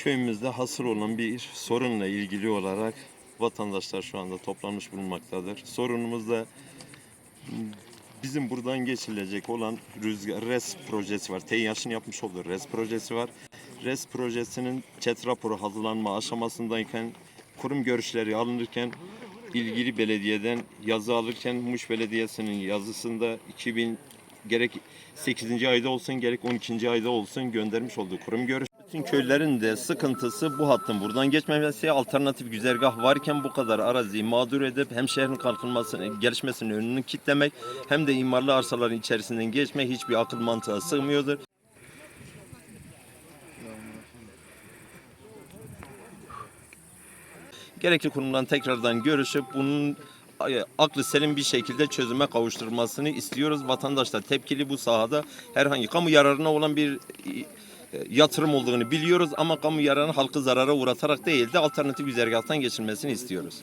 köyümüzde hasır olan bir sorunla ilgili olarak vatandaşlar şu anda toplanmış bulunmaktadır. Sorunumuz da bizim buradan geçilecek olan rüzgar RES projesi var. TEİAŞ'ın yapmış olduğu RES projesi var. RES projesinin çet raporu hazırlanma aşamasındayken kurum görüşleri alınırken ilgili belediyeden yazı alırken Muş Belediyesi'nin yazısında 2000 gerek 8. ayda olsun gerek 12. ayda olsun göndermiş olduğu kurum görüş. Bütün köylerin de sıkıntısı bu hattın buradan geçmemesi. Alternatif güzergah varken bu kadar araziyi mağdur edip hem şehrin kalkınmasını, gelişmesinin önünü kitlemek hem de imarlı arsaların içerisinden geçmek hiçbir akıl mantığa sığmıyordur. Gerekli kurumdan tekrardan görüşüp bunun aklı selim bir şekilde çözüme kavuşturulmasını istiyoruz. Vatandaş da tepkili bu sahada herhangi kamu yararına olan bir yatırım olduğunu biliyoruz ama kamu yararını halkı zarara uğratarak değil de alternatif güzergahtan geçilmesini istiyoruz.